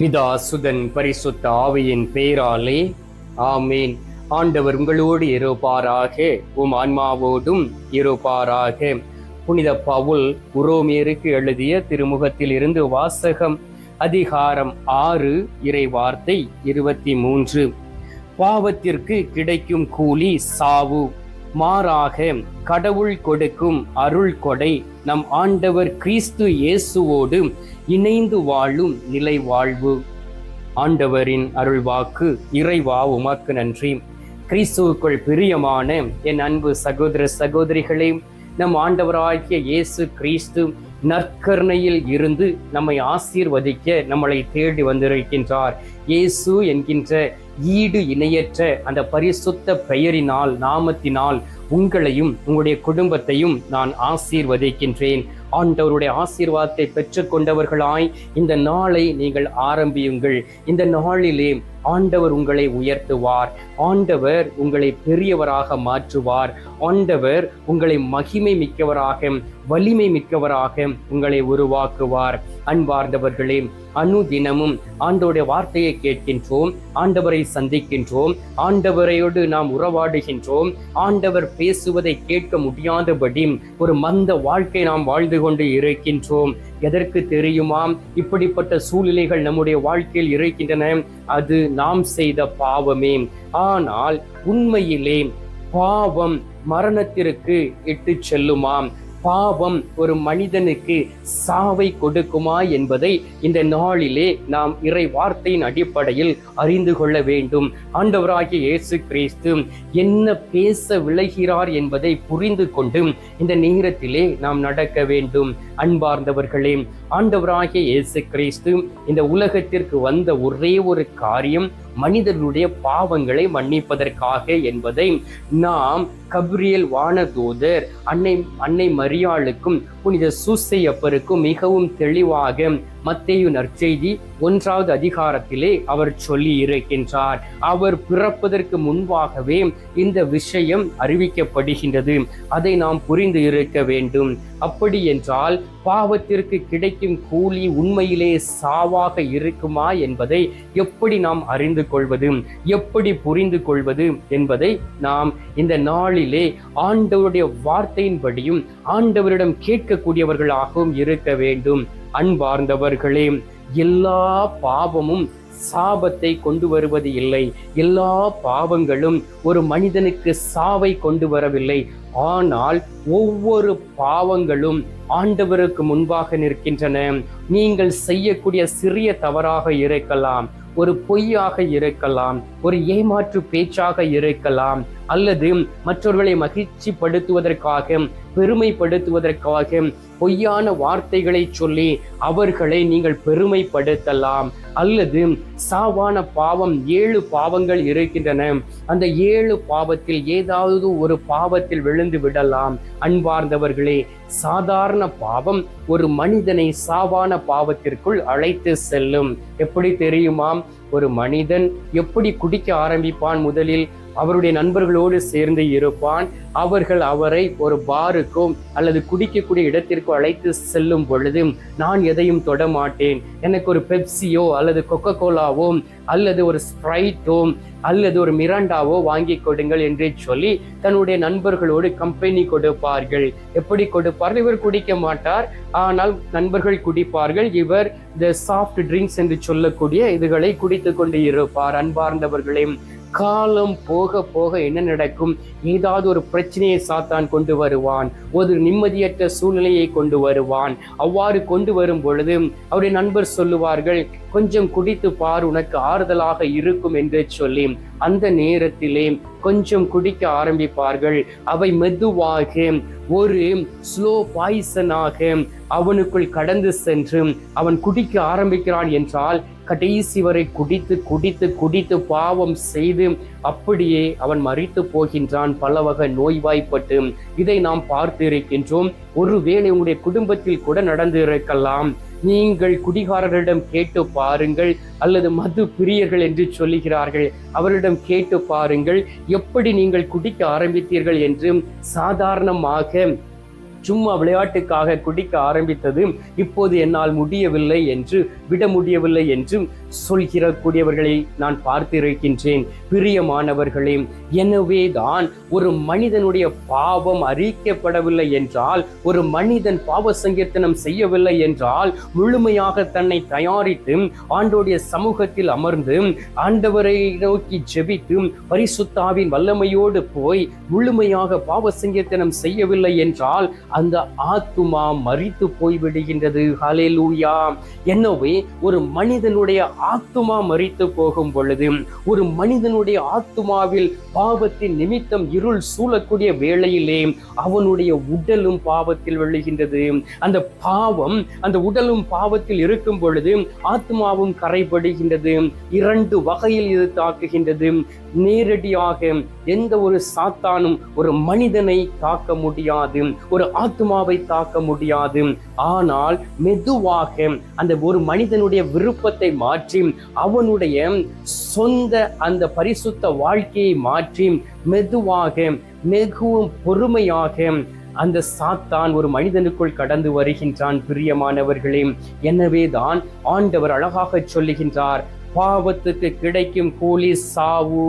பிதா சுதன் பரிசுத்த ஆவியின் பெயராலே ஆமேன். ஆண்டவர் உங்களோடு இருப்பாராக உம் ஆன்மாவோடும் இருப்பாராக. புனித பவுல் உரோமியருக்கு எழுதிய திருமுகத்தில் இருந்து வாசகம் அதிகாரம் ஆறு இறை வார்த்தை இருபத்தி மூன்று. பாவத்திற்கு கிடைக்கும் கூலி சாவு. மாறாக கடவுள் கொடுக்கும் அருள் கொடை நம் ஆண்டவர் கிறிஸ்து இயேசுவோடு இணைந்து வாழும் நிலை வாழ்வு ஆண்டவரின் அருள்வாக்கு இறைவா உமக்கு நன்றி. கிறிஸ்துவுக்குள் பிரியமான என் அன்பு சகோதர சகோதரிகளே நம் ஆண்டவராகிய இயேசு கிறிஸ்து நற்கருணையில் இருந்து நம்மை ஆசீர்வதிக்க நம்மளை தேடி வந்திருக்கின்றார். இயேசு என்கின்ற ஈடு இணையற்ற அந்த பரிசுத்த பெயரினால் நாமத்தினால் உங்களையும் உங்களுடைய குடும்பத்தையும் நான் ஆசீர்வதிக்கின்றேன். ஆண்டவருடைய ஆசீர்வாதத்தை பெற்றுக்கொண்டவர்களாய் இந்த நாளை நீங்கள் ஆரம்பியுங்கள். இந்த நாளிலே ஆண்டவர் உங்களை உயர்த்துவார். ஆண்டவர் உங்களை பெரியவராக மாற்றுவார். ஆண்டவர் உங்களை மகிமை மிக்கவராக வலிமை மிக்கவராக உங்களை உருவாக்குவார். அன்பார்ந்தவர்களே அனுதினமும் ஆண்டவருடைய வார்த்தையை கேட்கின்றோம் ஆண்டவரை சந்திக்கின்றோம் ஆண்டவரையோடு நாம் உறவாடுகின்றோம் ஆண்டவர் பேசுவதை கேட்க முடியாதபடி ஒரு மந்த வாழ்க்கை நாம் வாழ்ந்து கொண்டு இருக்கின்றோம் எதற்கு தெரியுமாம்? இப்படிப்பட்ட சூழ்நிலைகள் நம்முடைய வாழ்க்கையில் இருக்கின்றன. அது நாம் செய்த பாவமே. ஆனால் உண்மையிலே பாவம் மரணத்திற்கு இட்டு செல்லுமாம். பாவம் ஒரு மனிதனுக்கு சாவை கொடுக்குமா என்பதை இந்த நாளிலே நாம் இறை வார்த்தையின் அடிப்படையில் அறிந்து கொள்ள வேண்டும். ஆண்டவராகிய இயேசு கிறிஸ்து என்ன பேச விளைகிறார் என்பதை புரிந்து கொண்டு இந்த நேரத்திலே நாம் நடக்க வேண்டும். அன்பார்ந்தவர்களே ஆண்டவராகிய இயேசு கிறிஸ்து இந்த உலகத்திற்கு வந்த ஒரே ஒரு காரியம் மனிதர்களுடைய பாவங்களை மன்னிப்பதற்காக என்பதை நாம் கப்ரியல் வானதூதர் அன்னை அன்னை மரியாளுக்கும் புனித சூசையப்பருக்கும் மிகவும் தெளிவாக மத்தேயு நற்செய்தி ஒன்றாவது அதிகாரத்திலே அவர் சொல்லி இருக்கின்றார். அவர் பிறப்பதற்கு முன்பாகவே இந்த விஷயம் அறிவிக்கப்படுகின்றது. அதை நாம் புரிந்து இருக்க வேண்டும். அப்படி என்றால் பாவத்திற்கு கிடைக்கும் கூலி உண்மையிலே சாவாக இருக்குமா என்பதை எப்படி நாம் அறிந்து கொள்வது? எப்படி புரிந்து கொள்வது என்பதை நாம் இந்த நாளிலே ஆண்டவருடைய வார்த்தையின்படியும் ஆண்டவரிடம் கேட்கக்கூடியவர்களாகவும் இருக்க வேண்டும். அன்பார்ந்தவர்களே எல்லா பாவமும் சாபத்தை கொண்டு வருவது இல்லை. எல்லா பாவங்களும் ஒரு மனிதனுக்கு சாவை கொண்டு வரவில்லை. ஆனால் ஒவ்வொரு பாவங்களும் ஆண்டவருக்கு முன்பாக நிற்கின்றன. நீங்கள் செய்யக்கூடிய சிறிய தவறாக இருக்கலாம் ஒரு பொய்யாக இருக்கலாம் ஒரு ஏமாற்று பேச்சாக இருக்கலாம் அல்லது மற்றவர்களை மகிழ்ச்சிப்படுத்துவதற்காக பெருமைப்படுத்துவதற்காக பொய்யான வார்த்தைகளை சொல்லி அவர்களை நீங்கள் பெருமைப்படுத்தலாம். அல்லது சாவான பாவம் ஏழு பாவங்கள் இருக்கின்றன. அந்த ஏழு பாவத்தில் ஏதாவது ஒரு பாவத்தில் விழுந்து விடலாம். அன்பார்ந்தவர்களே சாதாரண பாவம் ஒரு மனிதனை சாவான பாவத்திற்குள் அழைத்து செல்லும். எப்படி தெரியுமாம்? ஒரு மனிதன் எப்படி குடிக்க ஆரம்பிப்பான் முதலில்? அவருடைய நண்பர்களோடு சேர்ந்து இருப்பான். அவர்கள் அவரை ஒரு பாருக்கோ அல்லது குடிக்கக்கூடிய இடத்திற்கோ அழைத்து செல்லும் பொழுது நான் எதையும் தொட மாட்டேன். எனக்கு ஒரு பெப்சியோ அல்லது கொக்கோ கோலாவோ அல்லது ஒரு ஸ்ப்ரைட்டோ அல்லது ஒரு மிராண்டாவோ வாங்கி கொடுங்கள் என்று சொல்லி தன்னுடைய நண்பர்களோடு கம்பெனி கொடுப்பார்கள். எப்படி கொடுப்பார்கள்? இவர் குடிக்க மாட்டார். ஆனால் நண்பர்கள் குடிப்பார்கள். இவர் இந்த சாஃப்ட் ட்ரிங்க்ஸ் என்று சொல்லக்கூடிய இதுகளை குடித்து கொண்டு இருப்பார். அன்பார்ந்தவர்களையும் காலம் போக போக என்ன நடக்கும்? ஏதாவது ஒரு பிரச்சனையை சாத்தான் கொண்டு வருவான். ஒரு நிம்மதியற்ற சூழ்நிலையை கொண்டு வருவான். அவ்வாறு கொண்டு வரும் பொழுது அவருடைய நண்பர் சொல்லுவார்கள் கொஞ்சம் குடித்து பார் உனக்கு ஆறுதலாக இருக்கும் என்று சொல்லி. அந்த நேரத்திலே கொஞ்சம் குடிக்க ஆரம்பிப்பார்கள். அவை மெதுவாக ஒரு ஸ்லோ பாய்சனாக அவனுக்குள் கடந்து சென்று அவன் குடிக்க ஆரம்பிக்கிறான் என்றால் கடைசி வரை குடித்து குடித்து குடித்து பாவம் செய்து அப்படியே அவன் மறித்து போகின்றான். பல வகை நோய்வாய்ப்பட்டு இதை நாம் பார்த்து இருக்கின்றோம் ஒருவேளை உங்களுடைய குடும்பத்தில் கூட நடந்து இருக்கலாம் நீங்கள் குடிகாரர்களிடம் கேட்டு பாருங்கள் அல்லது மது பிரியர்கள் என்று சொல்லுகிறார்கள். அவரிடம் கேட்டு பாருங்கள். எப்படி நீங்கள் குடிக்க ஆரம்பித்தீர்கள் என்று சாதாரணமாக சும்மா விளையாட்டுக்காக குடிக்க ஆரம்பித்தது. இப்போது என்னால் முடியவில்லை என்று விட முடியவில்லை என்றும் சொல்கிற கூடியவர்களை நான் பார்த்திருக்கின்றேன். பிரியமானவர்களே எனவே தான் ஒரு மனிதனுடைய பாவம் அறிக்கப்படவில்லை என்றால் ஒரு மனிதன் பாவ சங்கீர்த்தனம் செய்யவில்லை என்றால் முழுமையாக தன்னை தயாரித்து ஆண்டோடைய சமூகத்தில் அமர்ந்து ஆண்டவரை நோக்கி ஜெபித்து பரிசுத்தாவின் வல்லமையோடு போய் முழுமையாக பாவ சங்கீர்த்தனம் செய்யவில்லை என்றால் அந்த ஆத்துமா மறித்து போய்விடுகின்றது. ஹalleluya. எனவே ஒரு மனிதனுடைய ஆத்துமா மறித்து போகும் பொழுது ஒரு மனிதனுடைய ஆத்துமாவில் பாவத்தின் நிமித்தம் இருள் சூழக்கூடிய வேளையிலே அவனுடைய உடலும் பாவத்தில் விழுகின்றது அந்த பாவம் அந்த உடலும் பாவத்தில் இருக்கும் பொழுது ஆத்மாவும் கரைபடுகின்றது. இரண்டு வகையில் இது தாக்குகின்றது. நேரடியாக எந்த ஒரு சாத்தானும் ஒரு மனிதனை தாக்க முடியாது. ஒரு ஆத்மாவை தாக்க முடியாது. ஆனால் மெதுவாக அந்த ஒரு மனிதனுடைய விருப்பத்தை மாற்றி அவனுடைய சொந்த அந்த பரிசுத்த வாழ்க்கையை மாற்றி மெதுவாக மிகவும் பொறுமையாக அந்த சாத்தான் ஒரு மனிதனுக்குள் கடந்து வருகின்றான். பிரியமானவர்களே எனவே தான் ஆண்டவர் அழகாக சொல்லுகின்றார். பாவத்துக்கு கிடைக்கும் கூலி சாவு.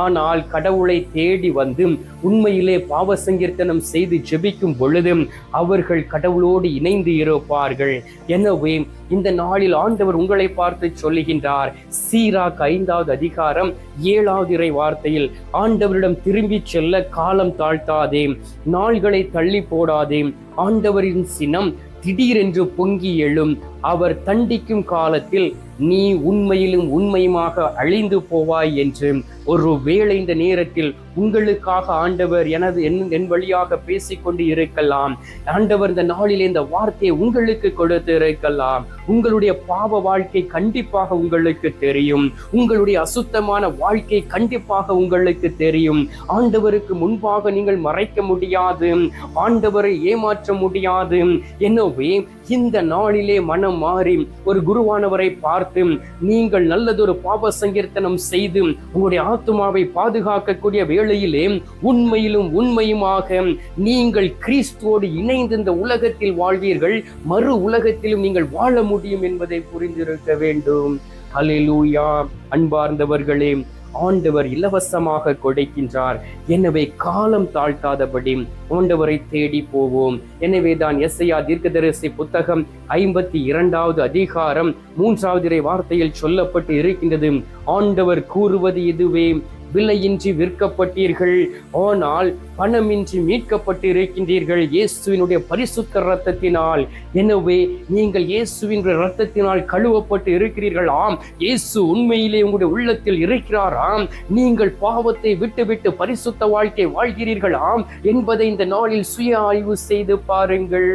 ஆனால் கடவுளை தேடி வந்து உண்மையிலே பாவ சங்கீர்த்தனம் செய்து ஜெபிக்கும் பொழுது அவர்கள் கடவுளோடு இணைந்து இருப்பார்கள். எனவே இந்த நாளில் ஆண்டவர் உங்களை பார்த்து சொல்லுகின்றார். சீராக் ஐந்தாவது அதிகாரம் ஏழாவது இறை வார்த்தையில் ஆண்டவரிடம் திரும்பி செல்ல காலம் தாழ்த்தாதே நாள்களை தள்ளி போடாதே ஆண்டவரின் சினம் திடீரென்று பொங்கி எழும். அவர் தண்டிக்கும் காலத்தில் நீ உண்மையிலும் உண்மையுமாக அழிந்து போவாய் என்று ஒரு வேளை இந்த நேரத்தில் உங்களுக்காக ஆண்டவர் எனது என் என் வழியாக பேசிக்கொண்டு இருக்கலாம். ஆண்டவர் இந்த நாளில் இந்த வார்த்தையை உங்களுக்கு கொடுத்து இருக்கலாம் உங்களுடைய பாவ வாழ்க்கை கண்டிப்பாக உங்களுக்கு தெரியும். உங்களுடைய அசுத்தமான வாழ்க்கை கண்டிப்பாக உங்களுக்கு தெரியும். ஆண்டவருக்கு முன்பாக நீங்கள் மறைக்க முடியாது. ஆண்டவரை ஏமாற்ற முடியாது. எனவே இந்த நாளிலே மனம் மாறி ஒரு குருவானவரை பார்த்து நீங்கள் நல்லதொரு பாவ சங்கீர்த்தனம் செய்து உங்களுடைய ஆத்மாவை பாதுகாக்கக்கூடிய வேளையிலே உண்மையிலும் உண்மையுமாக நீங்கள் கிறிஸ்துவோடு இணைந்து இந்த உலகத்தில் வாழ்வீர்கள். மறு உலகத்திலும் நீங்கள் வாழ முடியும் என்பதை புரிந்திருக்க வேண்டும். அலிலூயா அன்பார்ந்தவர்களே ஆண்டவர் இலவசமாக கொடுக்கின்றார். எனவே காலம் தாழ்த்தாதபடி ஆண்டவரை தேடி போவோம். எனவே தான் எஸ்ஐயா தீர்க்கதரிசி புத்தகம் ஐம்பத்தி இரண்டாவது அதிகாரம் மூன்றாவது வார்த்தையில் சொல்லப்பட்டு இருக்கின்றது. ஆண்டவர் கூறுவது இதுவே விலையின்றி விற்கப்பட்டீர்கள். ஆனால் பணமின்றி மீட்கப்பட்டு இருக்கின்றீர்கள் இயேசுவினுடைய பரிசுத்த இரத்தத்தினால். எனவே நீங்கள் இயேசுவின் இரத்தத்தினால் கழுவப்பட்டு இருக்கிறீர்கள். ஆம் இயேசு உண்மையிலே உங்களுடைய உள்ளத்தில் இருக்கிறாராம். நீங்கள் பாவத்தை விட்டுவிட்டு பரிசுத்த வாழ்க்கை வாழ்கிறீர்கள். ஆம் என்பதை இந்த நாளில் சுய ஆய்வு செய்து பாருங்கள்.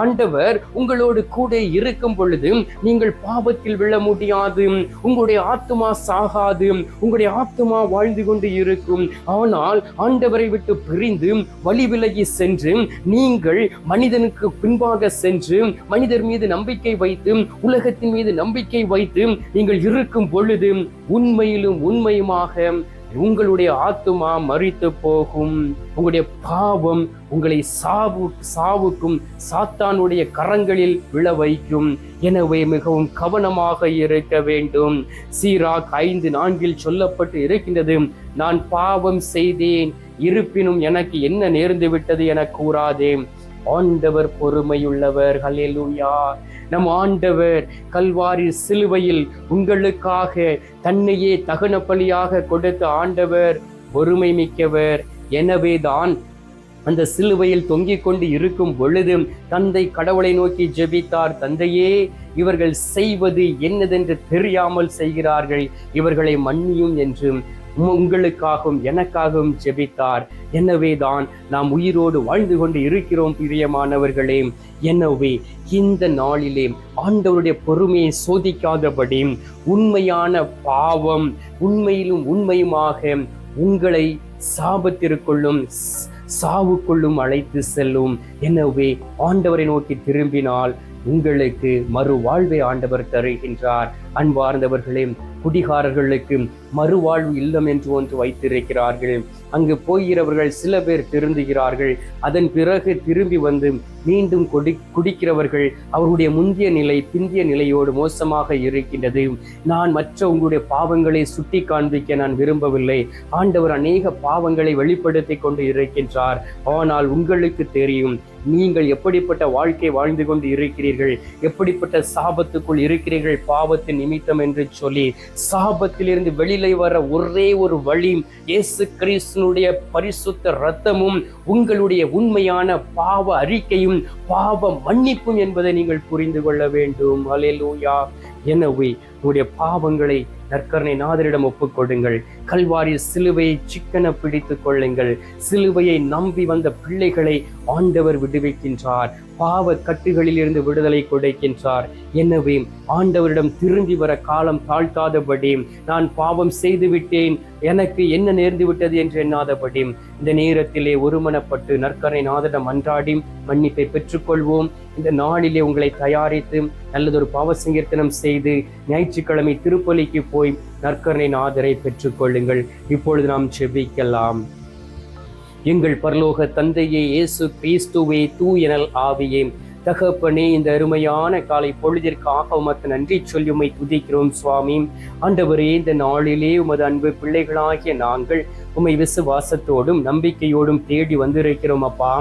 ஆண்டவர் உங்களோடு கூட இருக்கும் பொழுது நீங்கள் பாவத்தில் விழ முடியாது. உங்களுடைய ஆத்மா சாகாது. உங்களுடைய ஆத்மா வாழ்ந்து கொண்டு இருக்கும். ஆனால் ஆண்டவரை விட்டு பிரிந்து வழி விலகி சென்று நீங்கள் மனிதனுக்கு பின்பாக சென்று மனிதர் மீது நம்பிக்கை வைத்து உலகத்தின் மீது நம்பிக்கை வைத்து நீங்கள் இருக்கும் பொழுது உண்மையிலும் உண்மையுமாக உங்களுடைய ஆத்துமா மறித்து போகும். உங்களுடைய பாவம் உங்களை சாவு சாவுக்கும் சாத்தானுடைய கரங்களில் விழ வைக்கும் எனவே மிகவும் கவனமாக இருக்க வேண்டும். சீராக் ஐந்து நான்கில் சொல்லப்பட்டு இருக்கின்றது நான் பாவம் செய்தேன் இருப்பினும் எனக்கு என்ன நேர்ந்து விட்டது என கூறாதே. ஆண்டவர் பொறுமையுள்ளவர். ஹலெலுயா நம் ஆண்டவர் கல்வாரி சிலுவையில் உங்களுக்காக தன்னையே தகன பலியாக கொடுத்த ஆண்டவர் பொறுமை மிக்கவர் எனவேதான் அந்த சிலுவையில் தொங்கிக் கொண்டு இருக்கும் பொழுதும் தந்தை கடவுளை நோக்கி ஜெபித்தார். தந்தையே இவர்கள் செய்வது என்னதென்று தெரியாமல் செய்கிறார்கள். இவர்களை மன்னியும் என்றும் உங்களுக்காகவும் எனக்காகவும் ஜெபித்தார். எனவே தான் நாம் உயிரோடு வாழ்ந்து கொண்டு இருக்கிறோம் பிரியமானவர்களே. எனவே இந்த நாளிலே ஆண்டவருடைய பொறுமையை சோதிக்காதபடி உண்மையான பாவம் உண்மையிலும் உண்மையுமாக உங்களை சாபத்திற்குள்ளும் சாவுக்குள்ளும் அழைத்து செல்லும். எனவே ஆண்டவரை நோக்கி திரும்பினால் உங்களுக்கு மறு வாழ்வை ஆண்டவர் தருகின்றார். அன்பார்ந்தவர்களே குடிகாரர்களுக்கு மறுவாழ்வு இல்லம் என்று ஒன்று வைத்திருக்கிறார்கள். அங்கு போகிறவர்கள் சில பேர் திருந்துகிறார்கள். அதன் பிறகு திரும்பி வந்து மீண்டும் குடி குடிக்கிறவர்கள் அவருடைய முந்திய நிலை பிந்திய நிலையோடு மோசமாக இருக்கின்றது. நான் மற்ற உங்களுடைய பாவங்களை சுட்டி காண்பிக்க நான் விரும்பவில்லை. ஆண்டவர் அநேக பாவங்களை வெளிப்படுத்தி கொண்டு இருக்கின்றார். ஆனால் உங்களுக்கு தெரியும் நீங்கள் எப்படிப்பட்ட வாழ்க்கை வாழ்ந்து கொண்டு இருக்கிறீர்கள்? எப்படிப்பட்ட சாபத்துக்குள் இருக்கிறீர்கள்? பாவத்தின் நிமித்தம் என்று சொல்லி சாபத்திலிருந்து வெளியில வர ஒரே ஒரு வழி இயேசு கிறிஸ்தனுடைய பரிசுத்த ரத்தமும் உங்களுடைய உண்மையான பாவ அறிக்கையும் பாவ மன்னிப்பும் என்பதை நீங்கள் புரிந்து கொள்ள வேண்டும். அலேலூயா எனவே உங்களுடைய பாவங்களை நற்கரணை நாதரிடம் ஒப்புக்கொடுங்கள். கல்வாரி சிலுவையை சிக்கன பிடித்துக் கொள்ளுங்கள். சிலுவையை நம்பி வந்த பிள்ளைகளை ஆண்டவர் விடுவிக்கின்றார். பாவ கட்டுகளில் இருந்து விடுதலை கொடுக்கின்றார். எனவே ஆண்டவரிடம் திரும்பி வர காலம் தாழ்த்தாதபடி நான் பாவம் செய்துவிட்டேன். எனக்கு என்ன நேர்ந்து விட்டது என்று எண்ணாதபடி இந்த நேரத்திலே ஒருமனப்பட்டு நற்கரை நாதரிடம் அன்றாடி மன்னிப்பை பெற்றுக்கொள்வோம். இந்த நாளிலே உங்களை தயாரித்து நல்லதொரு பாவ சங்கீர்த்தனம் செய்து ஞாயிற்றுக்கிழமை திருப்பலிக்கு போய் நற்கரை நாதரை பெற்றுக்கொள்ளுங்கள். இப்பொழுது நாம் செபிக்கலாம் எங்கள் பரலோக தந்தையே இயேசு கிறிஸ்துவே தூயனல் ஆவியே. தகப்பனே இந்த அருமையான காலை பொழுதிற்காக உமக்கு நன்றி சொல்லி உமை துதிக்கிறோம் சுவாமி. ஆண்டவரே இந்த நாளிலே உமது அன்பு பிள்ளைகளாகிய நாங்கள் உம்மை விசுவாசத்தோடும் நம்பிக்கையோடும் தேடி வந்திருக்கிறோம் அப்பா.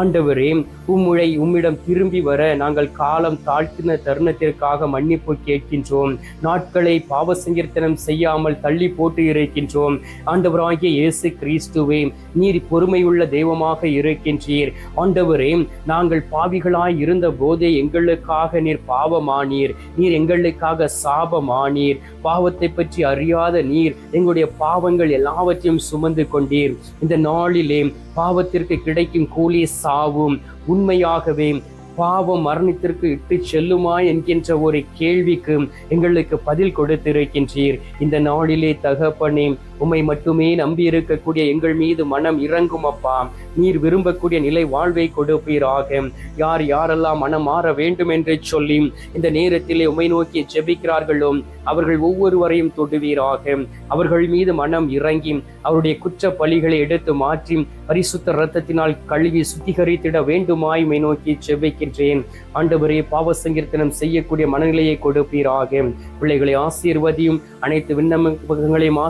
ஆண்டவரே உம்முழை உம்மிடம் திரும்பி வர நாங்கள் காலம் தாழ்த்தின தருணத்திற்காக மன்னிப்பு கேட்கின்றோம். நாட்களை பாவ சங்கீர்த்தனம் செய்யாமல் தள்ளி போட்டு இருக்கின்றோம். ஆண்டவராகிய இயேசு கிறிஸ்துவே நீர் பொறுமையுள்ள தெய்வமாக இருக்கின்றீர். ஆண்டவரே நாங்கள் பாவிகளாய் இருந்த போதே எங்களுக்காக நீர் பாவமானீர். நீர் எங்களுக்காக சாபமானீர். பாவத்தை பற்றி அறியாத நீர் எங்களுடைய பாவங்கள் எல்லாவற்றையும் சுமந்து கொண்டீர் இந்த நாளிலே பாவத்திற்கு கிடைக்கும் கூலி சாவும் உண்மையாகவே பாவம் மரணத்திற்கு இட்டு செல்லுமா என்கின்ற ஒரு கேள்விக்கு எங்களுக்கு பதில் கொடுத்திருக்கின்றீர். இந்த நாளிலே தகப்பனே உம்மை மட்டுமே நம்பி இருக்கக்கூடிய எங்கள் மீது மனம் இறங்கும் அப்பா. நீர் விரும்பக்கூடிய நிலை வாழ்வை கொடுப்பீராக. யார் யாரெல்லாம் மனம் மாற வேண்டும் என்று சொல்லி இந்த நேரத்திலே உம்மை நோக்கி ஜெபிக்கிறார்களோ அவர்கள் ஒவ்வொருவரையும் தொடுவீராக. அவர்கள் மீது மனம் இறங்கி அவருடைய குற்ற பலிகளை எடுத்து மாற்றி பரிசுத்த ரத்தத்தினால் கழுவி சுத்திகரித்திட வேண்டுமாய் உம்மை நோக்கி ஜெபிக்கின்றேன். ஆண்டவரே பாவ சங்கீர்த்தனம் செய்யக்கூடிய மனநிலையை கொடுப்பீராக. பிள்ளைகளை ஆசீர்வதியும் அனைத்து விண்ணப்பங்களையும்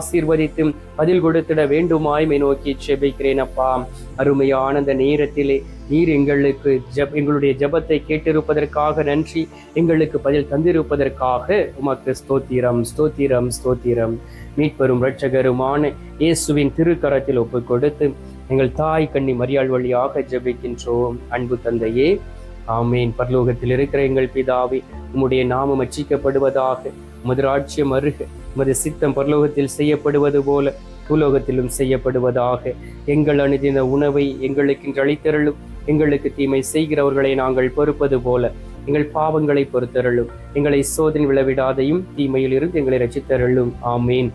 ஆசீர்வதித்து பதில் கொடுத்திட வேண்டுமாய்மை நோக்கி செபிக்கிறேன் அப்பா. அருமையான அந்த நேரத்திலே நீர் எங்களுக்கு ஜப் எங்களுடைய ஜெபத்தை கேட்டிருப்பதற்காக நன்றி. எங்களுக்கு பதில் தந்திருப்பதற்காக உமக்கு ஸ்தோத்திரம் ஸ்தோத்திரம் ஸ்தோத்திரம். மீட்பெரும் இரட்சகருமான இயேசுவின் திருக்கரத்தில் ஒப்பு கொடுத்து எங்கள் தாய் கண்ணி மரியாள் வழியாக ஜெபிக்கின்றோம். அன்பு தந்தையே ஆமேன். பரலோகத்தில் இருக்கிற எங்கள் பிதாவே உம்முடைய நாமம் அச்சிக்கப்படுவதாக முதராட்சியம் அருக. உமது சித்தம் பரலோகத்தில் செய்யப்படுவது போல பூலோகத்திலும் செய்யப்படுவதாக. எங்கள் அணுதின உணவை எங்களுக்கு இன்று அளித்தருளும். எங்களுக்கு தீமை செய்கிறவர்களை நாங்கள் பொறுப்பது போல எங்கள் பாவங்களை பொறுத்தருளும். எங்களை சோதனை விளவிடாதையும் தீமையில் இருந்து எங்களை ரசித்தருளும் ஆமேன்.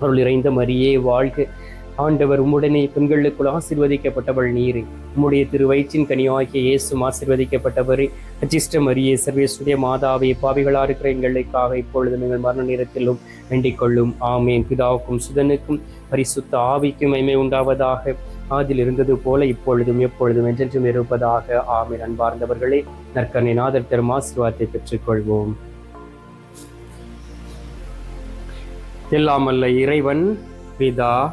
அருள் இறைந்த மரியே வாழ்க. ஆண்டவர் உம்முடனே பெண்களுக்குள் ஆசிர்வதிக்கப்பட்டவள் நீரே. உம்முடைய திரு வயிற்றின் கனியாகிய இயேசும் ஆசிர்வதிக்கப்பட்டவரே. அஜிஷ்டம் மரியே சர்வேஸ்வரிய மாதாவே பாவிகளாக இருக்கிற எங்களுக்காக இப்பொழுது நீங்கள் மரண நேரத்திலும் வேண்டிக் கொள்ளும். ஆமேன். பிதாவுக்கும் சுதனுக்கும் பரிசுத்த ஆவிக்கும் மைமை உண்டாவதாக. ஆதில் இருந்தது போல இப்பொழுதும் எப்பொழுதும் என்றென்றும் இருப்பதாக. ஆமேன். அன்பார்ந்தவர்களே நற்கனை நாதர் தரும் ஆசீர்வாதத்தை பெற்றுக்கொள்வோம். எல்லாமல்ல இறைவன் பிதா